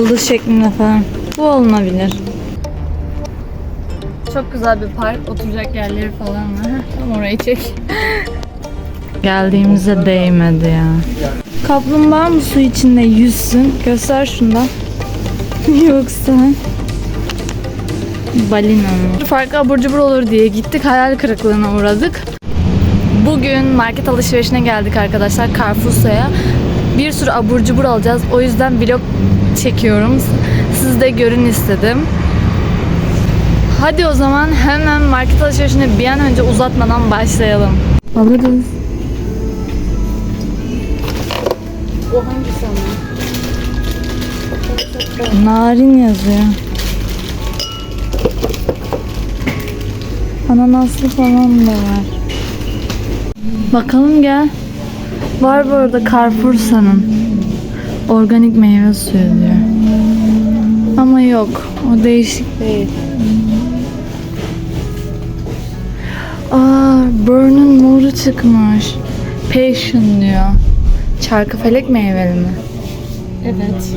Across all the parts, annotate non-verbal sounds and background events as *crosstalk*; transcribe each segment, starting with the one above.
Yıldız şeklinde falan. Bu olunabilir. Çok güzel bir park. Oturacak yerleri falan var. Tam orayı çek. *laughs* Geldiğimize değmedi ya. Kaplumbağa mı su içinde yüzsün? Göster şundan. *laughs* Yoksa balina mı? Farklı abur cubur olur diye gittik. Hayal kırıklığına uğradık. Bugün market alışverişine geldik arkadaşlar Carrefour'ya. Bir sürü abur cubur alacağız. O yüzden vlog çekiyorum. Siz de görün istedim. Hadi o zaman hemen market alışverişine bir an önce uzatmadan başlayalım. Alırız. O hangisi ama? Narin yazıyor. Ananaslı falan da var. Bakalım gel. Var bu arada Carrefour'sanın. Organik meyve suyu diyor. Ama yok. O değişik değil. Aa, Burn'un moru çıkmış. Passion diyor. Çarkıfelek meyveli mi? Evet.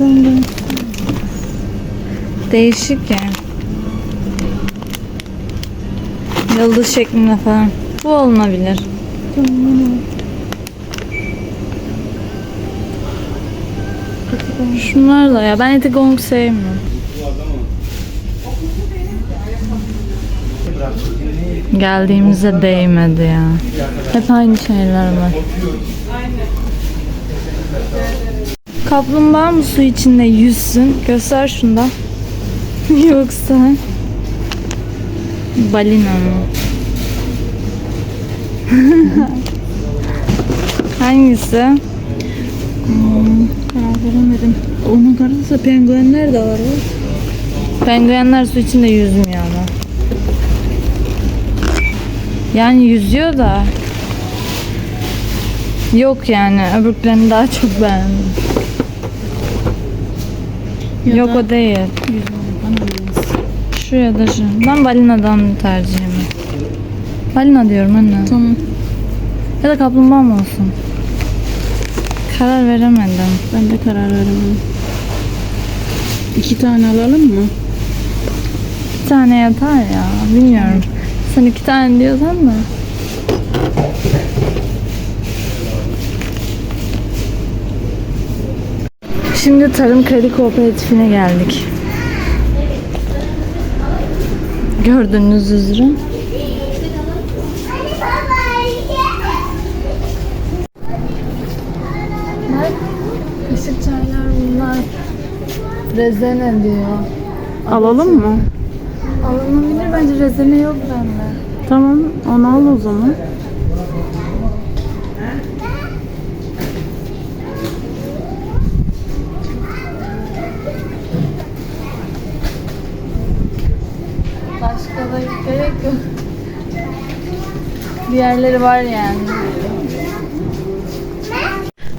Şundan. Değişik yani. Yıldız şeklinde falan. Bu olunabilir. Şunlar da ya. Ben eti gong sevmiyorum. Geldiğimize değmedi ya. Hep aynı şeyler var. Kaplumbağa mı su içinde yüzsün? Göster şundan. *laughs* Yoksa balina mı? *laughs* Hangisi? Karar veremedim. Onun karşısında penguenler de var. Penguenler su içinde yüzmüyor ama. Yani yüzüyor da yok yani öbürlerini daha çok beğendim. Ya yok da- o değil. Şu ya da şu. Ben balinadan tercihim. Balina diyorum anne. Tamam. Ya da kaplumbağa mı olsun? Karar veremedim. Ben de karar veremedim. İki tane alalım mı? Bir tane yeter ya. Bilmiyorum. Sen iki tane diyorsan da. Şimdi Tarım Kredi Kooperatifine geldik. Gördüğünüz üzere. Kaşık çaylar bunlar. Rezene diyor. Alalım mı? Alınabilir bence rezene yok bende. Tamam onu al o zaman. Başka da gerek yok. Diğerleri var yani.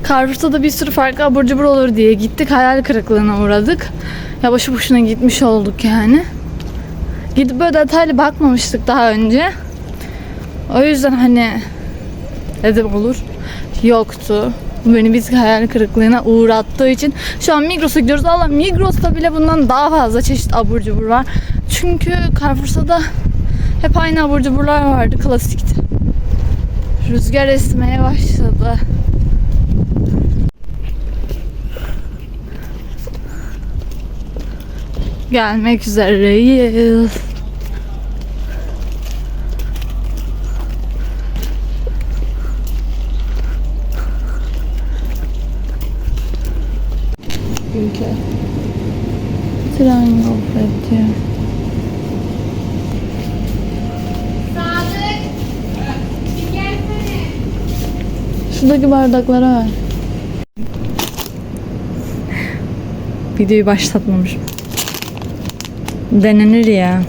Carrefour'da da bir sürü farklı abur cubur olur diye gittik. Hayal kırıklığına uğradık. Ya boşu boşuna gitmiş olduk yani. Gidip böyle detaylı bakmamıştık daha önce. O yüzden hani dedim olur. Yoktu. Bu beni bir hayal kırıklığına uğrattığı için şu an Migros'a gidiyoruz. Allah Migros'ta bile bundan daha fazla çeşit abur cubur var. Çünkü Carrefour'da da hep aynı abur cuburlar vardı. Klasikti. Rüzgar esmeye başladı. Gelmek üzereyiz. Diyor. Şuradaki bardaklara ver. Videoyu başlatmamışım. Denenir ya.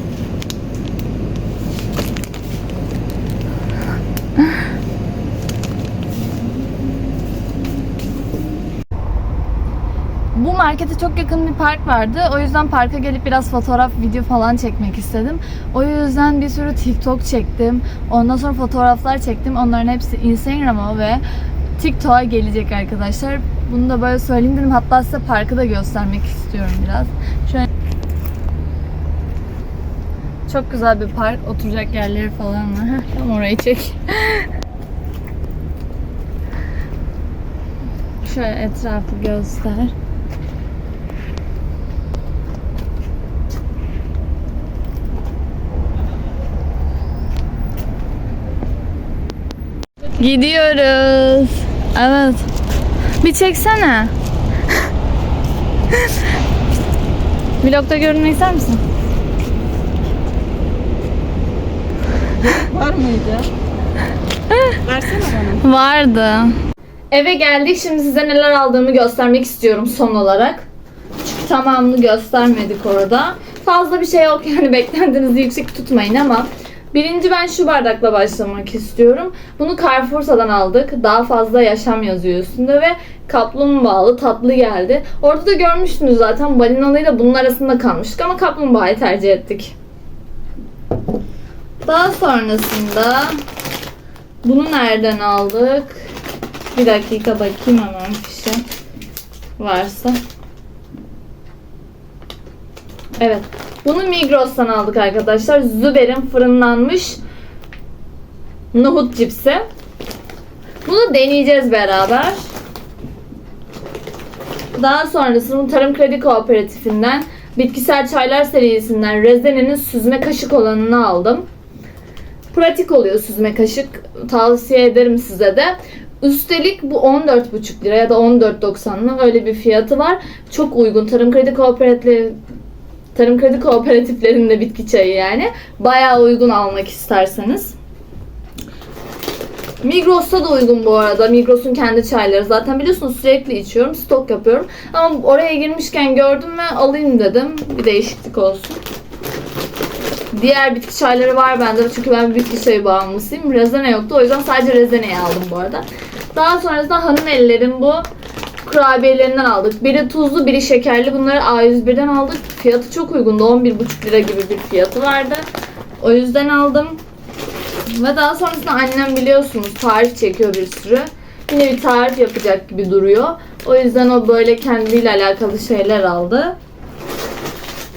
Markete çok yakın bir park vardı. O yüzden parka gelip biraz fotoğraf, video falan çekmek istedim. O yüzden bir sürü TikTok çektim. Ondan sonra fotoğraflar çektim. Onların hepsi Instagram'a ve TikTok'a gelecek arkadaşlar. Bunu da böyle söyleyeyim dedim. Hatta size parkı da göstermek istiyorum biraz. Şöyle çok güzel bir park. Oturacak yerleri falan var. *laughs* Tam orayı çek. *laughs* Şöyle etrafı göster. Gidiyoruz. Evet. Bir çeksene. Vlogda görünmek ister misin? Var mıydı? Versene bana. Vardı. Eve geldik. Şimdi size neler aldığımı göstermek istiyorum son olarak. Çünkü tamamını göstermedik orada. Fazla bir şey yok yani *laughs* beklentinizi yüksek tutmayın ama Birinci ben şu bardakla başlamak istiyorum. Bunu Carrefour'dan aldık. Daha fazla yaşam yazıyor üstünde ve kaplumbağalı tatlı geldi. Orada da görmüştünüz zaten balinalıyla bunun arasında kalmıştık ama kaplumbağayı tercih ettik. Daha sonrasında bunu nereden aldık? Bir dakika bakayım hemen fişe. Varsa. Evet. Bunu Migros'tan aldık arkadaşlar. Züber'in fırınlanmış nohut cipsi. Bunu deneyeceğiz beraber. Daha sonrasında Tarım Kredi Kooperatifinden bitkisel çaylar serisinden Rezene'nin süzme kaşık olanını aldım. Pratik oluyor süzme kaşık. Tavsiye ederim size de. Üstelik bu 14,5 lira ya da 14.90'lık öyle bir fiyatı var. Çok uygun. Tarım Kredi Kooperatifleri Tarım Kredi Kooperatiflerinde bitki çayı yani. Bayağı uygun almak isterseniz. Migros'ta da uygun bu arada. Migros'un kendi çayları. Zaten biliyorsunuz sürekli içiyorum. Stok yapıyorum. Ama oraya girmişken gördüm ve alayım dedim. Bir değişiklik olsun. Diğer bitki çayları var bende çünkü ben bitki çayı bağımlısıyım. Rezene yoktu o yüzden sadece rezeneyi aldım bu arada. Daha sonrasında hanım ellerin bu kurabiyelerinden aldık. Biri tuzlu, biri şekerli. Bunları A101'den aldık. Fiyatı çok uygundu. 11,5 lira gibi bir fiyatı vardı. O yüzden aldım. Ve daha sonrasında annem biliyorsunuz tarif çekiyor bir sürü. Yine bir tarif yapacak gibi duruyor. O yüzden o böyle kendiyle alakalı şeyler aldı.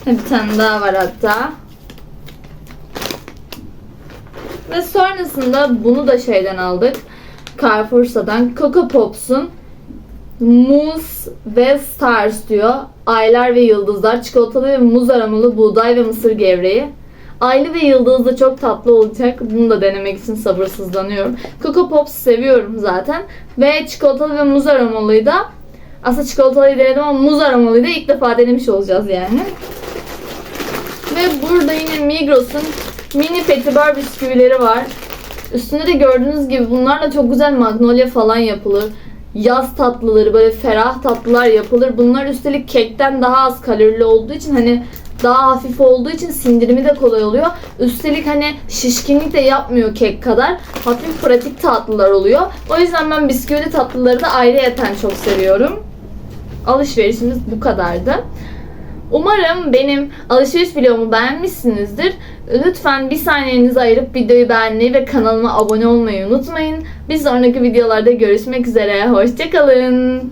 Bir tane daha var hatta. Ve sonrasında bunu da şeyden aldık. Carrefour'dan Coco Pops'un Muz ve Stars diyor. Aylar ve yıldızlar, çikolatalı ve muz aromalı buğday ve mısır gevreği. Aylı ve yıldız da çok tatlı olacak. Bunu da denemek için sabırsızlanıyorum. Coco Pops seviyorum zaten. Ve çikolatalı ve muz aromalıyı da aslında çikolatalıyı denedim ama muz aromalıyı da ilk defa denemiş olacağız yani. Ve burada yine Migros'un mini petibör bisküvileri var. Üstünde de gördüğünüz gibi bunlarla çok güzel magnolia falan yapılır. Yaz tatlıları böyle ferah tatlılar yapılır. Bunlar üstelik kekten daha az kalorili olduğu için hani daha hafif olduğu için sindirimi de kolay oluyor. Üstelik hani şişkinlik de yapmıyor kek kadar. Hafif pratik tatlılar oluyor. O yüzden ben bisküvili tatlıları da ayrıyeten çok seviyorum. Alışverişimiz bu kadardı. Umarım benim alışveriş videomu beğenmişsinizdir. Lütfen bir saniyenizi ayırıp videoyu beğenmeyi ve kanalıma abone olmayı unutmayın. Bir sonraki videolarda görüşmek üzere. Hoşçakalın.